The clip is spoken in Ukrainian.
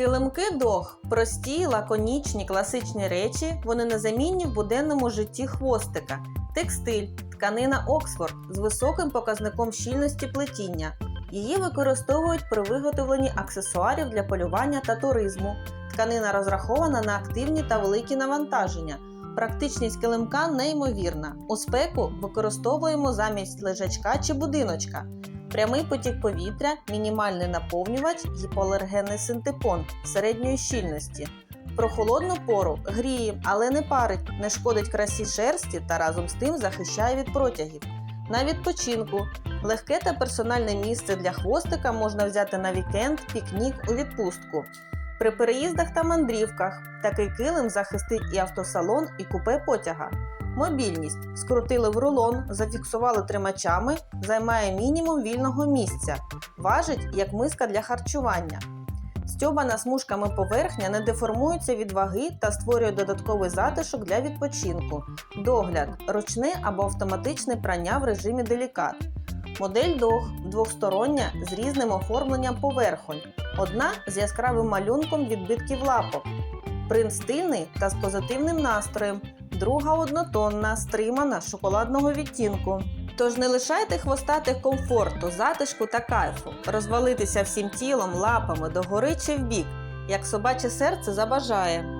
Килимки дог прості, лаконічні, класичні речі, вони незамінні в буденному житті хвостика. Текстиль, тканина Оксфорд з високим показником щільності плетіння. Її використовують при виготовленні аксесуарів для полювання та туризму. Тканина розрахована на активні та великі навантаження. Практичність килимка неймовірна. У спеку використовуємо замість лежачка чи будиночка. Прямий потік повітря, мінімальний наповнювач, гіпоалергенний синтепон середньої щільності. Про холодну пору гріє, але не парить, не шкодить красі шерсті та разом з тим захищає від протягів. На відпочинку легке та персональне місце для хвостика можна взяти на вікенд, пікнік у відпустку. При переїздах та мандрівках такий килим захистить і автосалон, і купе потяга. Мобільність скрутили в рулон, зафіксували тримачами, займає мінімум вільного місця, важить як миска для харчування. Стьобана смужками поверхня не деформується від ваги та створює додатковий затишок для відпочинку. Догляд ручне або автоматичне прання в режимі делікат. Модель дог двохстороння з різним оформленням поверхонь. Одна з яскравим малюнком відбитків лапок. Принт стильний та з позитивним настроєм. Друга однотонна, стримана шоколадного відтінку. Тож не лишайте хвостатих комфорту, затишку та кайфу, розвалитися всім тілом, лапами догори чи вбік, як собаче серце забажає.